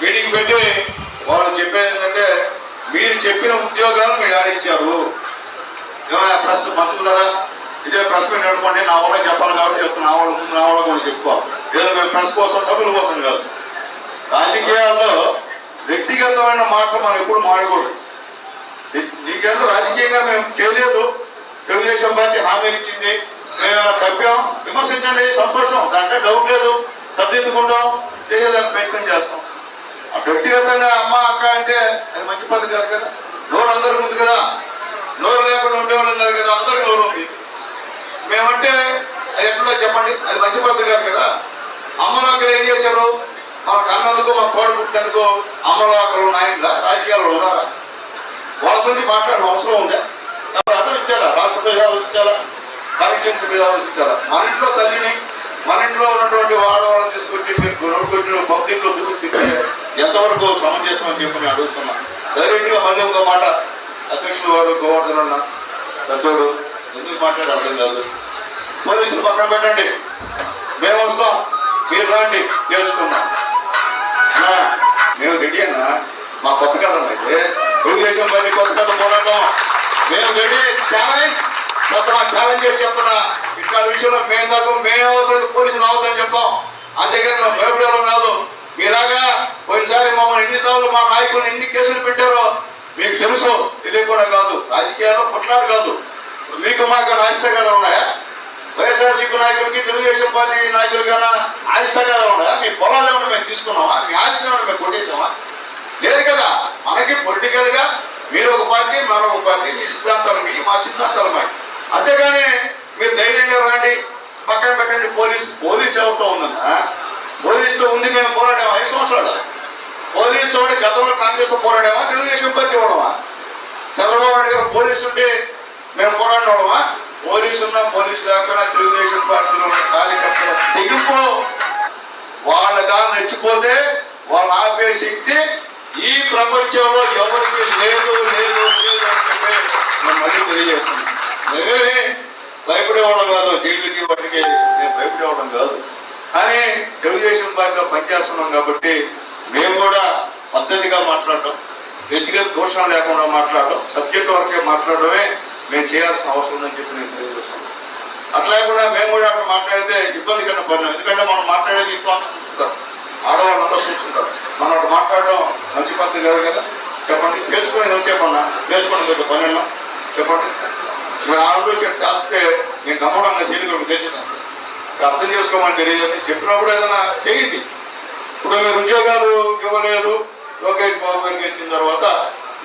Meeting పెట్టి వాళ్ళు చెప్పేది ఏంటంటే మీరు చెప్పిన ఉద్యోగాలు మీరు ఆడించారు ఏమైనా ప్రెస్ ధర ఇదే ప్రెస్ మీద నడుకోండి నా వాళ్ళకి చెప్పాలి కాబట్టి చెప్తున్నా నా వాళ్ళ ముందు నా వాళ్ళకి మనం చెప్పుకోవాలి ఏదో మేము ప్రెస్ కోసం డబ్బుల కోసం కాదు. రాజకీయాల్లో వ్యక్తిగతమైన మాటలు మనం ఎప్పుడు మాడకూడదు నీకేదో రాజకీయంగా మేము చేయలేదు. తెలుగుదేశం పార్టీ హామీలు ఇచ్చింది. మేము ఏమైనా తప్పాం? విమర్శించండి సంతోషం. దాంట్లో డౌట్ లేదు. సర్దిద్దుకుంటాం చేసేదానికి ప్రయత్నం చేస్తాం. ఆ వ్యక్తిగతంగా అమ్మ అక్క అంటే అది మంచి పద్ధతి కాదు కదా. నోరు అందరికి ఉంది కదా. నోరు లేకుండా ఉండేవాళ్ళం కాదు కదా. అందరికి నోరు ఉంది. మేమంటే అది ఎట్లా చెప్పండి. అది మంచి పద్ధతి కాదు కదా. అమ్మలో అక్కడ ఏం చేశారు? మనకు అన్నందుకు మన కోడి పుట్టినందుకు అమ్మలో అక్కడ ఉన్నాయిందా రాజకీయాలు ఉన్నారా? వాళ్ళ గురించి మాట్లాడడం అవసరం ఉందా? ఎవరు ఇచ్చారా రాష్ట్ర ప్రజలు ఆలోచించాలా? కాన్స్టిట్యూన్సీ ప్రజలు ఆలోచించాలా? మన ఇంట్లో తల్లిని మన ఇంట్లో ఉన్నటువంటి వాడవాళ్ళని తీసుకొచ్చి మీరు రోడ్డు పబ్లిక్లో దూరం తిప్పితే ఎంతవరకు సమంజసం అని చెప్పి నేను అడుగుతున్నా. ధైర్యంగా మళ్ళీ ఒక మాట అధ్యక్షుడు వారు గోవర్ధన్ అన్న పెద్దోడు ఎందుకు మాట్లాడి అర్థం కాదు. పోలీసులు పక్కన పెట్టండి. మేము వస్తాం. మీరు రాండి. నేర్చుకుందాం మేము రెడీ అన్నా? మా కొత్త కథ అయితే తెలుగుదేశం పార్టీ కొత్త కథ పోరాటం మేము రెడీ. ఛాలెంజ్ కొత్త ఛాలెంజ్ చేసి చెప్తున్నా. ఇట్లాంటి విషయంలో మేము దాకా మేము అవసరం పోలీసులు రావద్దని చెప్పాం అంతేకాని మేము భయపడేవాళ్ళం కాదు. మీలాగా పోయినసారి మమ్మల్ని ఎన్నిసార్లు మా నాయకులు ఎన్ని కేసులు పెట్టారో మీకు తెలుసు. తెలియకుండా కాదు. రాజకీయాల్లో కొట్లాడు కాదు. మీకు మాకు రాజకీయాలు ఉన్నాయా? వైఎస్ఆర్సీపీ నాయకులకి తెలుగుదేశం పార్టీ నాయకులకైనా ఆదిష్టంగా ఉన్నాయా? మీ పొలాలు ఏమైనా మేము తీసుకున్నామా? మీ ఆస్తి ఏమైనా మేము కొట్టేసామా? లేదు కదా. మనకి పొలిటికల్గా మీరు ఒక పార్టీ మనం ఒక పార్టీ. మీ సిద్ధాంతాలు మీ మా సిద్ధాంతాలు మాకు. అంతేగాని మీరు ధైర్యంగా రండి. పక్కన పెట్టండి పోలీస్ పోలీస్ ఎవరితో ఉందన్నా పోలీసుతో ఉంది మేము పోరాడామా? ఐదు సంవత్సరాలు. పోలీసుతో తోటి గతంలో కాంగ్రెస్తో పోరాడామా? తెలుగుదేశం పార్టీ ఇవ్వడమా చంద్రబాబు నాయుడు గారు పోలీసు ఉంటే మేము పోరాడమా పోలీసు ఉన్నా పోలీసు లేకుండా తెలుగుదేశం పార్టీలో ఉన్న కార్యకర్తల తెగింపు వాళ్ళగా రెచ్చిపోతే వాళ్ళు ఆపే శక్తి ఈ ప్రపంచంలో ఎవరికి లేదు లేదు లేదు అని చెప్పి నేను మళ్ళీ తెలియజేస్తున్నాను మేమేమి భయపడేవాళ్ళం కాదు జైలుకి వాటికి మేము భయపడేవాళ్ళం కాదు. కానీ తెలుగుదేశం పార్టీలో పనిచేస్తున్నాం కాబట్టి మేము కూడా పద్ధతిగా మాట్లాడటం వ్యక్తిగత దోషం లేకుండా మాట్లాడటం సబ్జెక్ట్ వరకే మాట్లాడడమే మేము చేయాల్సిన అవసరం ఉందని చెప్పి నేను తెలియజేస్తున్నాను. అట్లా కూడా మేము కూడా అక్కడ మాట్లాడితే ఇబ్బంది కన్నా పని ఎందుకంటే మనం మాట్లాడేది ఇంట్లో అంతా చూస్తుంటారు. ఆడవాళ్ళంతా చూస్తుంటారు. మనం అక్కడ మాట్లాడడం మంచి పద్ధతి కాదు కదా? చెప్పండి. నేర్చుకొని నువ్వు చెప్పన్నా నేర్చుకొని కదా పని చెప్పండి. మీరు ఆడలో చెప్పి కాస్తే నేను గమ్మడంగా చేయగలను తెచ్చినాను అర్థం చేసుకోమని తెలియదు చెప్పినప్పుడు ఏదైనా చేయండి. ఇప్పుడు మీరు ఉద్యోగాలు ఇవ్వలేదు లోకేష్ బాబు గారికి ఇచ్చిన తర్వాత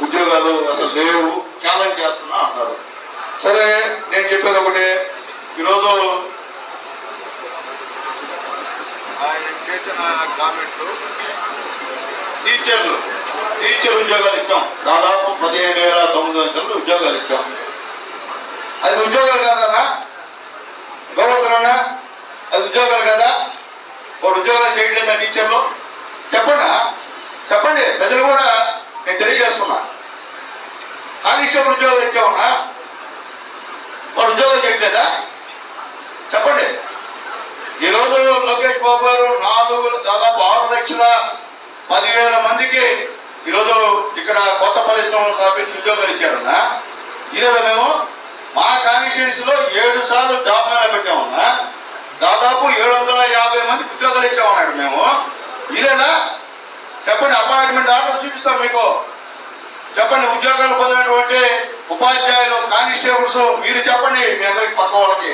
ఉద్యోగాలు అసలు లేవు ఛాలెంజ్ చేస్తున్నా అన్నారు సరే నేను చెప్పేది ఒకటే. ఈరోజు ఆయన చేసిన కామెంట్. టీచర్లు టీచర్ ఉద్యోగాలు ఇచ్చాం. దాదాపు పదిహేను వేల తొమ్మిది వందల ఉద్యోగాలు ఇచ్చాం. అది ఉద్యోగాలు కాదన్నా? గౌరవన్నా అది ఉద్యోగాలు కదా? వాడు ఉద్యోగాలు చేయట్లేదా టీచర్లు. చెప్పండి చెప్పండి. ప్రజలు కూడా నేను తెలియజేస్తున్నా. కానిస్టేబుల్ ఉద్యోగాలు ఇచ్చామన్నా వాడు ఉద్యోగాలు చేయట్లేదా? చెప్పండి. ఈరోజు లోకేష్ బాబు గారు నాలుగు దాదాపు ఆరు లక్షల పదివేల మందికి ఈరోజు ఇక్కడ కొత్త పరిశ్రమలు స్థాపించి ఉద్యోగాలు ఇచ్చారన్నా? ఈరోజు మేము మా కాన్స్టిట్యూన్స్లో ఏడు సార్లు జాబ్ మేళా పెట్టామన్నా దాదాపు ఏడు వందల యాభై మందికి ఉద్యోగాలు ఇచ్చామన్నాడు మేము. ఇదేనా చెప్పండి అపాయింట్మెంట్ ఆర్డర్ చూపిస్తాం మీకు. చెప్పండి ఉద్యోగాలు పొందినటువంటి ఉపాధ్యాయులు కానిస్టేబుల్స్ మీరు చెప్పండి మీ అందరికి పక్క వాళ్ళకి.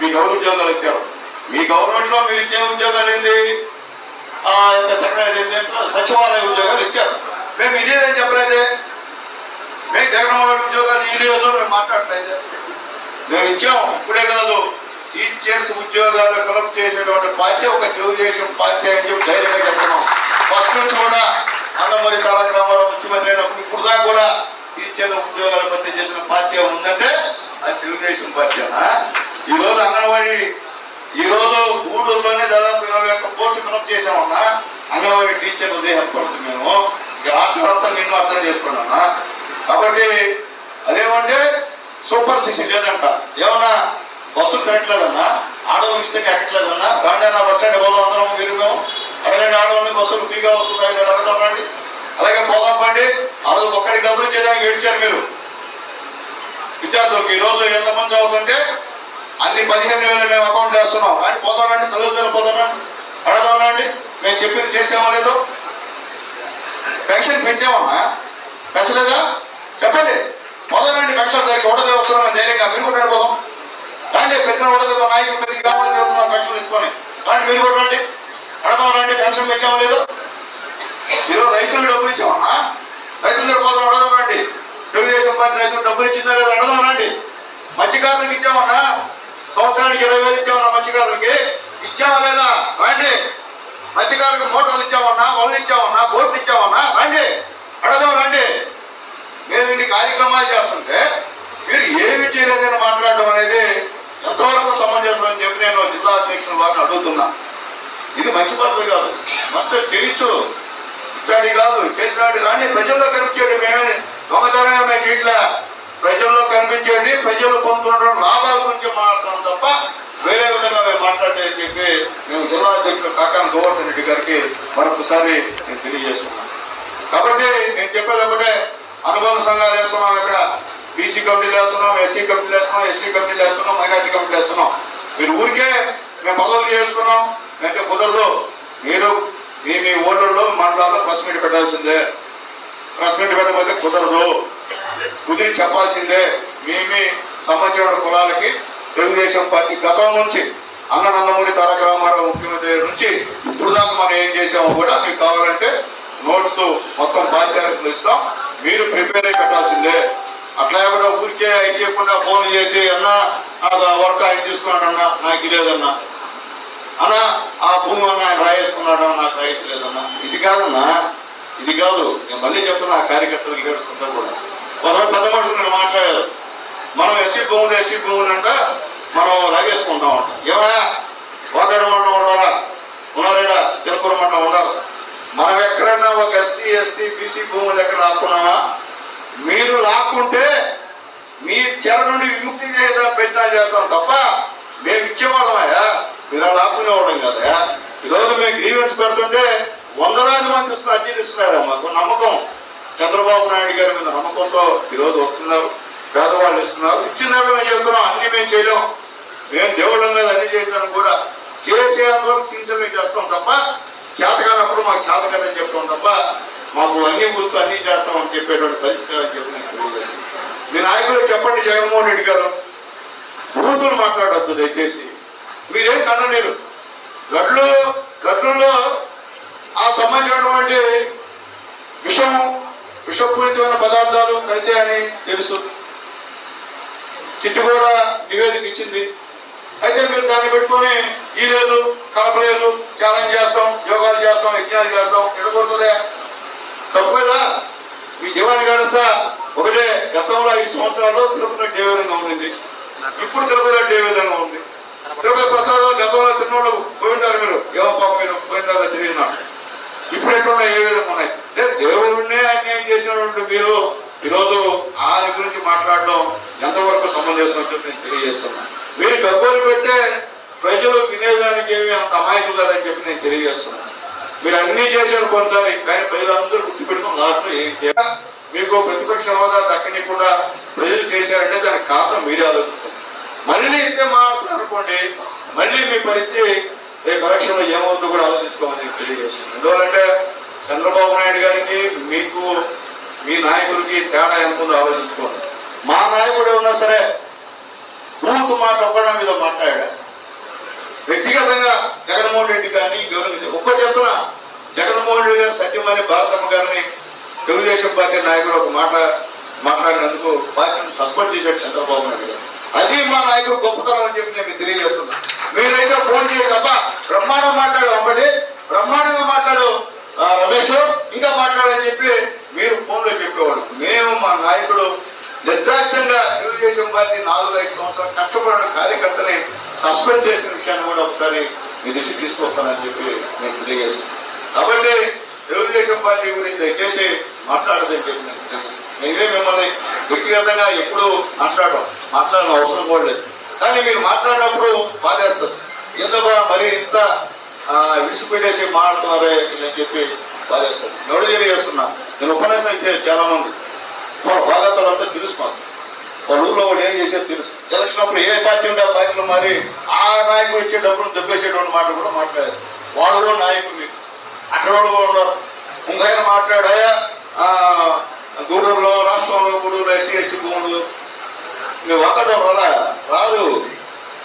మీ గౌరవ ఉద్యోగాలు ఇచ్చారు. మీ గవర్నమెంట్లో మీరు ఇచ్చే ఉద్యోగాలు ఏంది? సెక్రటరీ సచివాలయ ఉద్యోగాలు ఇచ్చారు. మేము ఇదేదని చెప్పలేదే. మేము జగన్మోహన్ ఉద్యోగాలు ఇదేదో మేము మాట్లాడలేదు మేము ఇచ్చాము ఇప్పుడే కాదు. టీచర్స్ ఉద్యోగాలు కలెక్ట్ చేసేటువంటి పార్టీ ఒక తెలుగుదేశం పార్టీ అని చెప్పి ధైర్యంగా చెప్తున్నాం. ఫస్ట్ నుంచి కూడా అన్నమూరి తారక రామారావు ముఖ్యమంత్రి అయినప్పుడు ఇప్పుడు దాకా కూడా టీచర్ల ఉద్యోగాలు భర్తీ చేసిన పార్టీ ఉందంటే అది తెలుగుదేశం పార్టీ అన్నా. ఈరోజు రోజు అంగన్వాడీ ఈ గూడూరులోనే దాదాపు ఇరవై ఒక్క పోస్టు ఫిలప్ చేసామన్నా అంగన్వాడీ టీచర్లు దేహపడుతుంది మేము. ఇక రాష్ట్ర వ్యాప్తంగా అర్థం చేసుకున్నా కాబట్టి అదేమంటే సూపర్ సిక్స్ లేదంట ఏమన్నా బస్సులు తినట్లేదన్నా ఆడవాళ్ళు ఇస్తే ఎక్కట్లేదన్నా? రాండి అన్న బస్ స్టాండ్ పోదాం అందరం మీరు మేము. అడగండి ఆడవాళ్ళని బస్సులు ఫ్రీగా వస్తున్నాయి కదా అడగదాం రండి అలాగే పోదాం పండి ఆ రోజు ఒక్కడికి డబ్బులు ఇచ్చేదానికి ఏడ్చారు మీరు. విద్యార్థులకు ఈ రోజు ఎంతమంది చదువుతుంటే అన్ని పదిహేను వేలు మేము అకౌంట్ వేస్తున్నాం. రండి పోతామండి తల్లిదండ్రులు పోదాం అడగదామండి అడగదాం మేము చెప్పింది చేసామో లేదో? పెన్షన్ పెంచామమ్మా పెంచలేదా? చెప్పండి. మొదలండి పెన్షన్ దానికి ఒకటే వస్తున్నాం ధైర్యంగా మీరు కూడా రండి పోదాం. రండి పెద్ద ఒకటే నాయకులు పెద్ద కావాలి చదువుతున్నారు పెన్షన్ ఇచ్చుకొని రండి మీరు కూడా రండి. అడదాం రండి పెన్షన్ పెంచామో లేదు? ఈరోజు రైతులకు డబ్బులు ఇచ్చామన్నా రైతుల కోసం పోదాం రండి. తెలుగుదేశం పార్టీ రైతులు డబ్బులు ఇచ్చిందా లేదా? అడదాం రండి. మత్స్యకారులకు ఇచ్చామన్నా సంవత్సరానికి ఇరవై వేలు ఇచ్చామన్నా మత్స్యకారులకి ఇచ్చామా లేదా? రండి. మత్స్యకారులకు మోటార్లు ఇచ్చామన్నా వలలు ఇచ్చామన్నా బోట్లు ఇచ్చామన్నా రండి. అడదాం రండి. మేము ఇన్ని కార్యక్రమాలు చేస్తుంటే మీరు ఏమి చేయలేదని మాట్లాడడం అనేది ఎంతవరకు సమంజసం అని చెప్పి నేను జిల్లా అధ్యక్షుల వారిని అడుగుతున్నా. ఇది మంచి పద్ధతి కాదు. మనసు చేయొచ్చు. ఇట్లాడి కాదు. చేసినాడు కానీ ప్రజల్లో కనిపించేది మేమే. దొంగతనంగా మేము చేయట్లే. ప్రజల్లో కనిపించేది ప్రజలు పొందుతున్న లాభాల గురించి మాట్లాడతాం తప్ప వేరే విధంగా మేము మాట్లాడలేదని చెప్పి మేము జిల్లా అధ్యక్షులు కాకాన గోవర్ధన్ రెడ్డి గారికి మరొకసారి నేను తెలియజేస్తున్నాను. కాబట్టి నేను చెప్పేది ఒకటే. అనుబంధ సంఘాలు వేస్తున్నాం ఇక్కడ. బీసీ కమిటీలు వేస్తున్నాం ఎస్సీ కమిటీలు వేస్తున్నాం ఎస్టీ కమిటీలు వేస్తున్నాం మైనార్టీ కమిటీలు వేస్తున్నాం. మీరు ఊరికే మేము పదవులు చేసుకున్నాం. అంటే కుదరదు. మీరు మీ మీ ఓళ్ళల్లో మండలాల్లో ప్రెస్ మీట్ పెట్టాల్సిందే. ప్రెస్ మీట్ పెట్టకపోతే కుదరదు. కుదిరి చెప్పాల్సిందే. మీ మీ సంబంధించిన కులాలకి తెలుగుదేశం పార్టీ గతం నుంచి అన్న నందమూరి తారక రామారావు ముఖ్యమంత్రి నుంచి ఇప్పుడు దాకా మనం ఏం చేసామో కూడా మీకు కావాలంటే నోట్స్ మొత్తం బాధ్యతలు ఇస్తాం. మీరు ప్రిపేర్ అయి పెట్టాల్సిందే. అట్లా ఎవరో ఊరికే చెప్పకుండా ఫోన్ చేసి అన్నా నాకు ఆ వర్క్ ఆయన తీసుకున్నాడు నాకు లేదన్నా. అన్నా ఆ భూమి అన్న ఆయన రాయేసుకున్నాడు నాకు రైతు లేదన్నా. ఇది కాదన్నా ఇది కాదు. నేను మళ్ళీ చెప్తున్నా ఆ కార్యకర్తలు ఏడుస్తుంటా కూడా. వాళ్ళ పెద్ద మనుషులు నేను మాట్లాడారు. మనం ఎస్సీ భూములు ఎస్టీ భూములు అంట మనం లాగేసుకుంటాం అంట. ఏమయ్యా? వాటాడు మండలం ఉండాలా? ఉన్నారేడా తిరుపూర్ మండలం ఉండాలి? మనమే ఒక ఎస్సీ ఎస్టీ బీసీ భూములు ఎక్కడ లాక్కున్నామా మీరు లాక్కుంటే మీ చెర నుండి విముక్తి చేయడం ప్రయత్నం చేస్తాం తప్ప మేము ఇచ్చేవాళ్ళమయ్యా. మీరు లాక్కునేవాళ్ళం ఆపుకునేవాళ్ళం కదా ఈరోజు మేము గ్రీవెన్స్ పెడుతుంటే వందలాది మంది ఇస్తున్నారు అర్జీలు ఇస్తున్నారా మాకు నమ్మకం. చంద్రబాబు నాయుడు గారి మీద నమ్మకంతో ఈరోజు వస్తున్నారు పేదవాళ్ళు ఇస్తున్నారు. ఇచ్చిన మేము చెప్తున్నాం అన్ని మేము చేయలేం. మేము దేవుళ్ళం మీద అన్ని చేద్దాం కూడా. చేసేంత వరకు సిన్సియర్గా చేస్తాం తప్ప చేతకానప్పుడు మాకు చేత కదని చెప్తాం తప్ప మాకు అన్ని గుర్తు అన్ని చేస్తామని చెప్పేటువంటి పరిస్థితి కాదని చెప్పి మీ నాయకులు చెప్పండి జగన్మోహన్ రెడ్డి గారు. బూతులు మాట్లాడొద్దు దయచేసి. మీరేం కన్ననీరు? గడ్లు గడ్లలో ఆ సంబంధించినటువంటి విషము విషపూరితమైన పదార్థాలు కలిసాయని తెలుసు. చిట్టు కూడా నివేదిక ఇచ్చింది. అయితే మీరు దాన్ని పెట్టుకొని ఈ లేదు కలపలేదు ఛాలెంజ్ చేస్తాం యోగాలు చేస్తాం యజ్ఞాలు చేస్తాం ఎడగొడుతుందే. తప్పు ఈ మీ జీవాన్ని గడుస్తా ఒకటే గతంలో ఐదు సంవత్సరాల్లో తిరుపతి రెడ్డి ఏ విధంగా ఉండింది. ఇప్పుడు తిరుపతి రెడ్డి ఏ విధంగా ఉంది. తిరుపతి ప్రసాదం గతంలో తిరుమల పోయి ఉంటారు మీరు. ఏమో పాప మీరు పోయినారో తెలియదు నాకు. ఇప్పుడు ఎట్లున్నాయి? ఏ విధంగా ఉన్నాయి? లేదు దేవుడినే అన్యాయం చేసినటువంటి మీరు ఈరోజు ఆయన గురించి మాట్లాడడం ఎంతవరకు సమంజసం చెప్పి నేను తెలియజేస్తున్నాను మీరు గబ్బోలు పెట్టే ప్రజలు వినేదానికి ఏమి అంత అమాయకులు కాదని చెప్పి నేను తెలియజేస్తున్నాను. మీరు అన్ని చేశారు కొన్నిసారి కానీ ప్రజలందరూ గుర్తుపెట్టుకుని లాస్ట్ ఏం చేయాలి? మీకు ప్రతిపక్ష హోదా దక్కనికుండా ప్రజలు చేశారంటే దానికి కారణం మీరే ఆలోచించారు మళ్ళీ ఇంతే మాట్లాడుకోండి మళ్ళీ మీ పరిస్థితి రేపు ఎలక్షన్లో ఏమవుతుందో కూడా ఆలోచించుకోమని తెలియజేస్తుంది తెలియజేస్తున్నాను. ఎందువల్లంటే చంద్రబాబు నాయుడు గారికి మీకు మీ నాయకుడికి తేడా ఎంత ఉందో ఆలోచించుకోండి. మా నాయకుడు ఉన్నా సరే బూత్ మాట ఒక్కడా మీద మాట్లాడా వ్యక్తిగతంగా జగన్మోహన్ రెడ్డి కానీ గౌరవ ఒక్కటి చెప్తున్నా జగన్మోహన్ రెడ్డి గారు సత్యమని భారతమ్మ గారిని తెలుగుదేశం పార్టీ నాయకుడు ఒక మాట మాట్లాడినందుకు పార్టీని సస్పెండ్ చేశాడు చంద్రబాబు నాయుడు గారు. అది మా నాయకుడు గొప్పతనం అని చెప్పి నేను తెలియజేస్తున్నా. మీరైతే ఫోన్ చేసి అబ్బా బ్రహ్మాండం మాట్లాడు అమ్మడి బ్రహ్మాండంగా మాట్లాడు ఆ, రమేష్ ఇంకా మాట్లాడని చెప్పి మీరు ఫోన్లో చెప్పేవాళ్ళు మేము మా నాయకుడు నిర్దాక్ష్యంగా తెలుగుదేశం పార్టీ నాలుగు ఐదు సంవత్సరాలు కష్టపడిన కార్యకర్తని సస్పెండ్ చేసిన విషయాన్ని కూడా ఒకసారి మీ దృష్టి తీసుకొస్తానని చెప్పి నేను తెలియజేస్తాను కాబట్టి తెలుగుదేశం పార్టీ గురించి దయచేసి మాట్లాడదని చెప్పి నేను మిమ్మల్ని వ్యక్తిగతంగా ఎప్పుడు మాట్లాడడం మాట్లాడిన అవసరం కూడా లేదు. కానీ మీరు మాట్లాడినప్పుడు బాధేస్తుంది. ఇంత మరి ఇంత ఆ, విడిచిపెట్టేసి మాట్లాడుతున్నారే అని చెప్పి బాధేస్తారు ఎవరు తెలియజేస్తున్నా. నేను ఉపన్యాసం ఇచ్చే చాలా మంది వాళ్ళ బాధ్యతలంతా వాళ్ళ ఊళ్ళో వాడు ఏం చేసేది తెలుసు. ఎలక్షన్ అప్పుడు ఏ పార్టీ ఉంటే ఆ పార్టీలో మరి ఆ నాయకుడు ఇచ్చే డబ్బులు దెబ్బేసేటువంటి మాట కూడా మాట్లాడారు వాళ్ళు నాయకుడు మీకు అక్కడ వాళ్ళు కూడా ఉన్నారు ఇంకైనా మాట్లాడాయా గూడూరులో రాష్ట్రంలో గూడూరు ఎస్సీ ఎస్టీ భూములు మేము వాతావరణం రాలా? రాదు.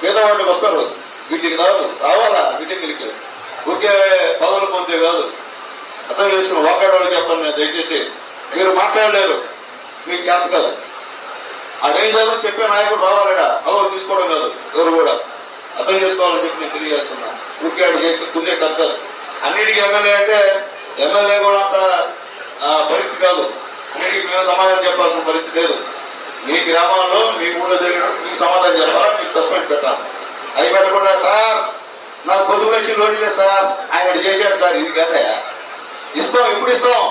పేదవాళ్ళకి వస్తారు. వీటికి రాదు. రావాలా? వీటికి ఊరికే పదవులు పొందే కాదు. అర్థం చేసుకుని వాకాడోళ్ళు చెప్పాను నేను దయచేసి. మీరు మాట్లాడలేరు. మీకు చేత కదా ఆ రేంజ్ చెప్పే నాయకుడు రావాలడా అలా తీసుకోవడం కాదు ఎవరు కూడా. అర్థం చేసుకోవాలని చెప్పి నేను తెలియజేస్తున్నా. ఊరికే అడిగి కుందే కథ అన్నిటికీ ఎమ్మెల్యే అంటే ఎమ్మెల్యే కూడా అంత పరిస్థితి కాదు. అన్నిటికీ మేము సమాధానం చెప్పాల్సిన పరిస్థితి లేదు. మీ గ్రామాల్లో మీ ఊళ్ళో జరిగినట్టు మీకు సమాధానం చెప్పాలా? మీకు సస్పెండ్ పెట్టాలి? అది పెట్టకుండా సార్ నాకు పొదుపు నుంచి లోన్ లేదు సార్. ఆయన చేశాడు సార్. ఇది కదా ఇస్తాం ఇప్పుడు ఇస్తాం.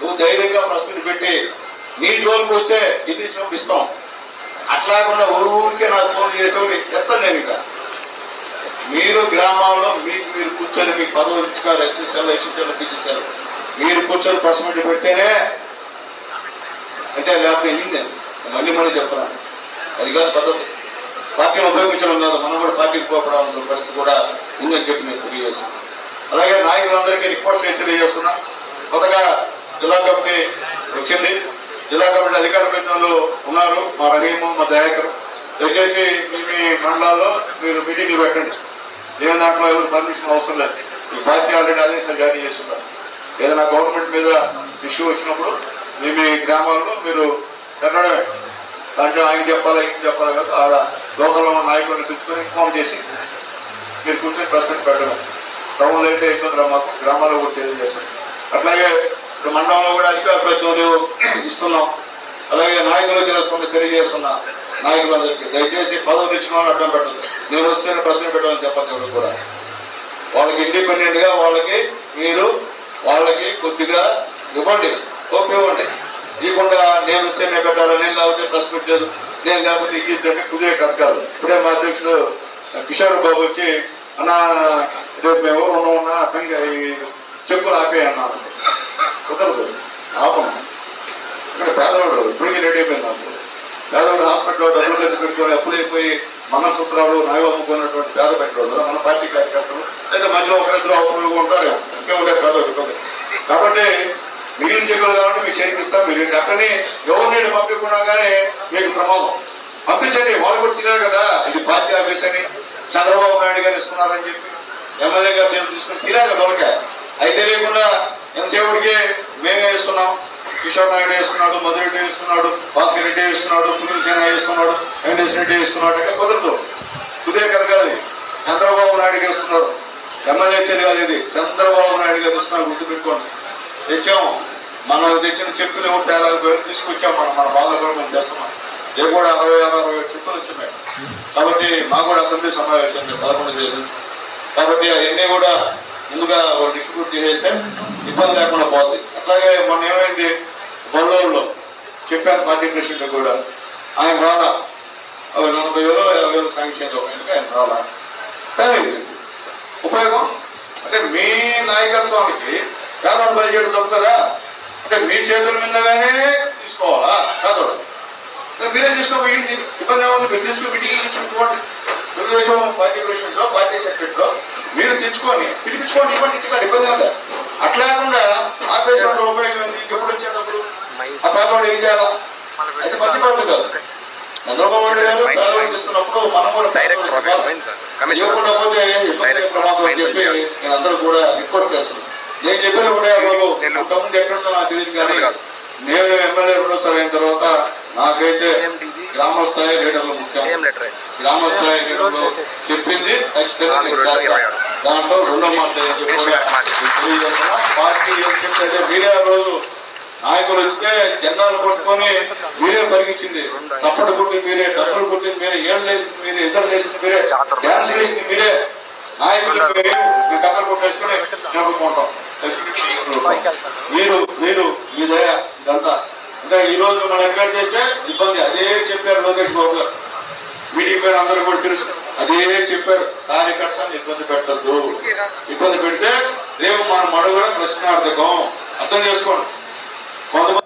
నువ్వు ధైర్యంగా ప్రశ్న పెట్టి నీ జోలికి వస్తే ఇది ఇచ్చినప్పుడు ఇస్తాం అట్లాకుండా ఊరు ఊరికే నాకు ఫోన్ చేసేవాడు ఎత్తాను నేను ఇక. మీరు గ్రామంలో మీకు మీరు కూర్చొని మీకు పదవులు ఇచ్చుకారు ఎస్ఎస్ఎల్ హెచ్ఎస్ఎల్ పిసిఎస్ఎల్ మీరు కూర్చొని ప్రెస్ పెడితేనే అంటే లేకపోతే అయింది మళ్ళీ మళ్ళీ చెప్తున్నాను అది కాదు పద్ధతి. పార్టీని ఉపయోగించడం కాదు. మనం కూడా పార్టీకి పోపడాల్సిన పరిస్థితి కూడా ఉందని చెప్పి నేను తెలియజేస్తున్నాను అలాగే నాయకులందరికీ రిక్వెస్ట్ చేసి తెలియజేస్తున్నా. కొత్తగా జిల్లా కమిటీ వచ్చింది. జిల్లా కమిటీ అధికార ప్రతినిధులు ఉన్నారు. మా రహీము మా దయాకర్. దయచేసి మీ మీ మండలాల్లో మీరు మీటింగ్లు పెట్టండి. నేను దాంట్లో ఎవరు పర్మిషన్ అవసరం లేదు. ఈ పార్టీ ఆల్రెడీ ఆదేశాలు జారీ చేస్తున్నారు. ఏదైనా గవర్నమెంట్ మీద ఇష్యూ వచ్చినప్పుడు మీ మీ గ్రామాల్లో మీరు పెట్టడమే దాంట్లో ఆయన చెప్పాలా ఏం చెప్పాలా కాదు. ఆడ లోకల్లో ఉన్న నాయకులను పిలుచుకొని ఇన్ఫామ్ చేసి మీరు కూర్చొని ప్రెస్ మీట్ పెట్టడం. టౌన్లో అయితే ఇబ్బందులు మాకు గ్రామాల్లో కూడా తెలియజేస్తాం. అట్లాగే మండలంలో కూడా అధికార ప్రతినిధులు ఇస్తున్నాం. అలాగే నాయకులు దినోత్సవం తెలియజేస్తున్నా నాయకులందరికీ దయచేసి పదవి ఇచ్చిన వాళ్ళు అడ్డం పెట్టదు. నేను వస్తేనే ప్రశ్న పెట్టాలని చెప్పండి ఎవరు కూడా. వాళ్ళకి ఇండిపెండెంట్గా వాళ్ళకి మీరు వాళ్ళకి కొద్దిగా ఇవ్వండి కోపి ఇవ్వండి. ఇవ్వకుండా నేను వస్తే నేను పెట్టాలి నేను లేకపోతే ప్రెస్ పెట్టలేదు నేను లేకపోతే ఇద్దంటే కుదిరే కథ కాదు. ఇప్పుడే మా అధ్యక్షుడు కిషోర్ బాబు వచ్చి అన్న రేపు మేము ఎవరు ఉన్నామన్నా అతనికి ఈ చెప్పులు కుదరదు. ఆపం ఇక్కడ పేదవాడు ఇప్పటికీ రెడీ అయిపోయింది నాకు. పేదవాడు హాస్పిటల్లో డబ్బులు ఖర్చు పెట్టుకొని అప్పులైపోయి మంగళసూత్రాలు నయం అమ్ముకున్నటువంటి పేద పెట్టాడు మన పార్టీ కార్యకర్తలు లేదా మధ్యలో ఒకరిద్దరు అవసరం ఉంటారు. ఇంకే ఉండే పేదవాడు ఇబ్బంది. కాబట్టి మిగిలిన చెక్కులు కాబట్టి మీకు చేయిస్తాం మీరు అక్కడని ఎవరిని పంపించకుండా కానీ మీకు ప్రమాదం. పంపించండి వాళ్ళు కూడా తినారు కదా. ఇది పార్టీ ఆఫీస్ అని చంద్రబాబు నాయుడు గారు ఇస్తున్నారని చెప్పి ఎమ్మెల్యే గారు తీసుకుని తినారు కదా దొరక అది తెలియకుండా ఎంతసేపటికే మేమే వేస్తున్నాం. కిషోర్ నాయుడు వేసుకున్నాడు మధురెడ్డి వేసుకున్నాడు భాస్కర్ రెడ్డి వేసుకున్నాడు పునీల్ సేన వేసుకున్నాడు వెంకటేశ్వర రెడ్డి వేసుకున్నాడు అంటే కుదరదు. కుదిరే కథ కాదు చంద్రబాబు నాయుడు వేస్తున్నారు ఎమ్మెల్యే వచ్చేది కాదు ఇది. చంద్రబాబు నాయుడు గారు ఇస్తున్నారు గుర్తు పెట్టుకోండి తెచ్చాము. మనం తెచ్చిన చెక్కులు ఎవరు తేడా తీసుకొచ్చాము? మనం మన బాధ కూడా మనం చేస్తున్నాం. ఏ కూడా అరవై ఆరు అరవై ఏడు చెక్కులు వచ్చినాయి. కాబట్టి మాకు కూడా అసెంబ్లీ సమావేశం పదకొండు తేదీ నుంచి. కాబట్టి అవన్నీ కూడా ముందుగా డిస్ట్రిబ్యూట్ చేసేస్తే ఇబ్బంది లేకుండా పోతుంది అట్లాగే మొన్న ఏమైంది? బొల్లూరులో చెప్పాను పార్టీ ప్రెసిడెంట్ కూడా. ఆయన రాలా. నలభై వేలు యాభై వేలు శాంక్షన్ ఆయన రాలా? కానీ ఉపయోగం? అంటే మీ నాయకత్వానికి పేదలు బయట దొరుకుతుందా? అంటే మీ చేతుల మీదగానే తీసుకోవాలా? పేదవాడు మీరే తీసుకోబోయింది ఇబ్బంది ఏముంది? మీరు తీసుకుని మీటింగ్ తెచ్చుకోండి తెలుగుదేశం పార్టీ ప్రెసిడెంట్లో పార్టీ సెక్రటరీ లో మీరు తెచ్చుకొని పిలిపించుకోండి ఇవ్వండి ఇంటికాడ ఇబ్బంది ఉందా అట్లా కాకుండా ఆపేసిన ఉపయోగం ఏంది ఎప్పుడు వచ్చేటప్పుడు ఆ పేదవాడు ఏం చేయాలా? అయితే మంచి పద్ధతి కాదు. చంద్రబాబు నాయుడు గారు పేదవాడికి ఇస్తున్నప్పుడు మనం కూడా ఇబ్బంది ప్రమాదం అని చెప్పి నేను అందరూ కూడా రిక్వెస్ట్ చేస్తున్నాను. నేను చెప్పేది ఒకటే బాబు. నేను- ఇంతకుముందు ఎక్కడుందో నాకు తెలియదు కానీ కాదు. నేను ఎమ్మెల్యే రెండోసారి అయిన తర్వాత నాకైతే. గ్రామ స్థాయి లీడర్లు ముఖ్యం గ్రామ స్థాయి లీడర్లు చెప్పింది ఖచ్చితంగా చేస్తా. దాంట్లో రెండో మాట. పార్టీ చెప్తే మీరే ఆ రోజు నాయకులు వస్తే జెండాలు కొట్టుకొని మీరే పరిగించింది తప్పటి కొట్టింది మీరే డబ్బులు కొట్టింది మీరే ఏళ్ళు వేసింది మీరే ఇద్దరు వేసింది మీరే డ్యాన్స్ వేసింది మీరే. నాయకులు మేము కథలు కొట్టేసుకొని నడుపుకుంటాం మీరు మీరు మీ దయ ఇదంతా. ఇంకా ఈ రోజు మనం ఎక్కడ చేస్తే ఇబ్బంది. అదే చెప్పారు లోకేష్ బాబు గారు. మీటింగ్ పేరు అందరూ కూడా తెలుసు. అదే చెప్పారు. కార్యకర్తను ఇబ్బంది పెట్టద్దు. ఇబ్బంది పెడితే రేపు మన మడుగుడ ప్రశ్నార్థకం. అర్థం చేసుకోండి. కొంతమంది